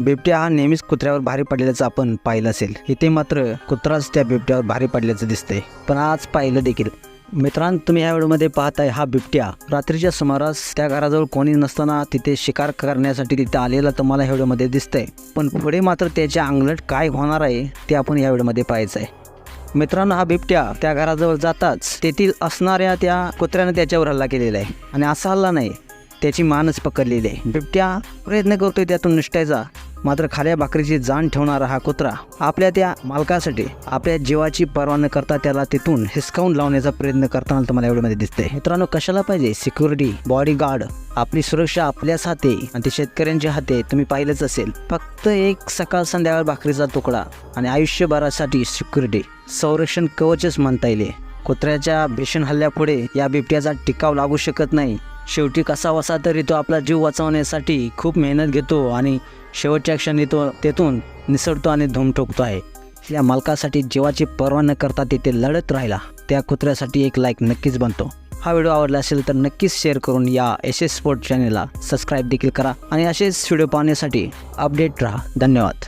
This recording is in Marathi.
बिबट्या हा नेहमीच कुत्र्यावर भारी पडलेल्याचं आपण पाहिलं असेल. इथे मात्र कुत्राच त्या बिबट्यावर भारी पडल्याचं दिसतंय. पण आज पाहिलं देखील. मित्रांनो तुम्ही या व्हिडिओमध्ये पाहताय हा बिबट्या. रात्रीच्या सुमारास त्या घराजवळ कोणी नसताना तिथे शिकार करण्यासाठी तिथे आलेला तुम्हाला ह्या व्हिडिओमध्ये दिसतंय. पण पुढे मात्र त्याच्या अंगलट काय होणार आहे ते आपण या व्हिडिओमध्ये पाहायचं आहे मित्रांनो हा बिबट्या त्या घराजवळ जाताच तेथील असणाऱ्या त्या कुत्र्यानं त्याच्यावर हल्ला केलेला आहे. आणि असा हल्ला नाही त्याची मानच पकडलेली आहे. बिबट्या प्रयत्न करतोय त्यातून निष्ठायचा मात्र खाल्या भाकरीची जाण ठेवणारा हा कुत्रा आपल्या त्या मालकासाठी आपल्या जीवाची पर्वा न करता त्याला तिथून हिसकावून लावण्याचा प्रयत्न करताना तुम्हाला एवढ्यामध्ये दिसते मित्रांनो कशाला पाहिजे? सिक्युरिटी बॉडीगार्ड आपली सुरक्षा आपल्याच हाते आणि ते शेतकऱ्यांच्या हाते तुम्ही पाहिलंच असेल. फक्त एक सकाळ संध्याकाळ भाकरीचा तुकडा आणि आयुष्यभरासाठी सिक्युरिटी संरक्षण कवचच म्हणता येईल. कुत्र्याच्या भीषण हल्ल्यापुढे या बिबट्याचा टिकाव लागू शकत नाही. शेवटी कसा वसा तरी तो आपला जीव वाचवण्यासाठी खूप मेहनत घेतो आणि शेवटच्या क्षणी तो तेथून निसटतो आणि धूम ठोकतो आहे. या मालकासाठी जीवाची पर्वा न करता तिथे लढत राहिला. त्या कुत्र्यासाठी एक लाईक नक्कीच बनतो. हा व्हिडिओ आवडला असेल तर नक्कीच शेअर करून या एस एस स्पोर्ट चॅनेलला सबस्क्राईब देखील करा आणि असेच व्हिडिओ पाहण्यासाठी अपडेट राहा. धन्यवाद.